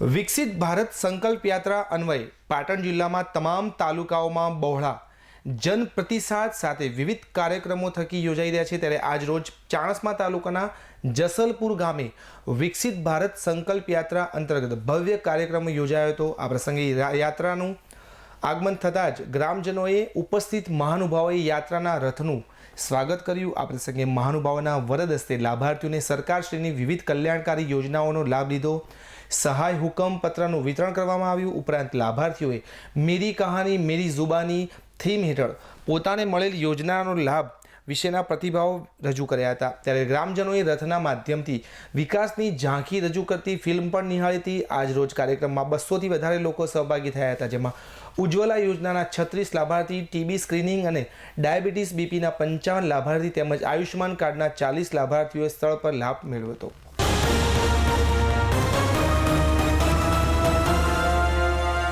વિકસિત ભારત સંકલ્પ યાત્રા અન્વયે પાટણ જિલ્લામાં તમામ તાલુકાઓમાં બહોળા જન પ્રતિસાદ સાથે વિવિધ કાર્યક્રમો થકી યોજાઈ રહ્યા છે. ત્યારે આજ રોજ ચાણસ્મા તાલુકાના જસલપુર ગામે વિકસિત ભારત સંકલ્પ યાત્રા અંતર્ગત ભવ્ય કાર્યક્રમ યોજાયો હતો. આ પ્રસંગે યાત્રાનું આગમન થતાં જ ગ્રામજનોએ ઉપસ્થિત મહાનુભાવોએ યાત્રાના રથનું સ્વાગત કર્યું. આ પ્રસંગે મહાનુભાવોના વરદ હસ્તે લાભાર્થીઓને સરકારશ્રીની વિવિધ કલ્યાણકારી યોજનાઓનો લાભ લીધો. સહાય હુકમ પત્રનું વિતરણ કરવામાં આવ્યું. ઉપરાંત લાભાર્થીઓએ મેરી કહાની, મેરી જુબાની થીમ હેઠળ પોતાને મળેલ યોજનાનો લાભ વિશેના પ્રતિભાવો રજૂ કર્યા હતા. ત્યારે ગ્રામજનોએ રથના માધ્યમથી વિકાસની ઝાંખી રજૂ કરતી ફિલ્મ પણ નિહાળી હતી. આજ રોજ કાર્યક્રમમાં બસોથી વધારે લોકો સહભાગી થયા હતા, જેમાં ઉજ્જવલા યોજનાના છત્રીસ લાભાર્થી, ટીબી સ્ક્રીનિંગ અને ડાયાબિટીસ બીપીના પંચાવન લાભાર્થી તેમજ આયુષ્યમાન કાર્ડના ચાલીસ લાભાર્થીઓએ સ્થળ પર લાભ મેળવ્યો હતો.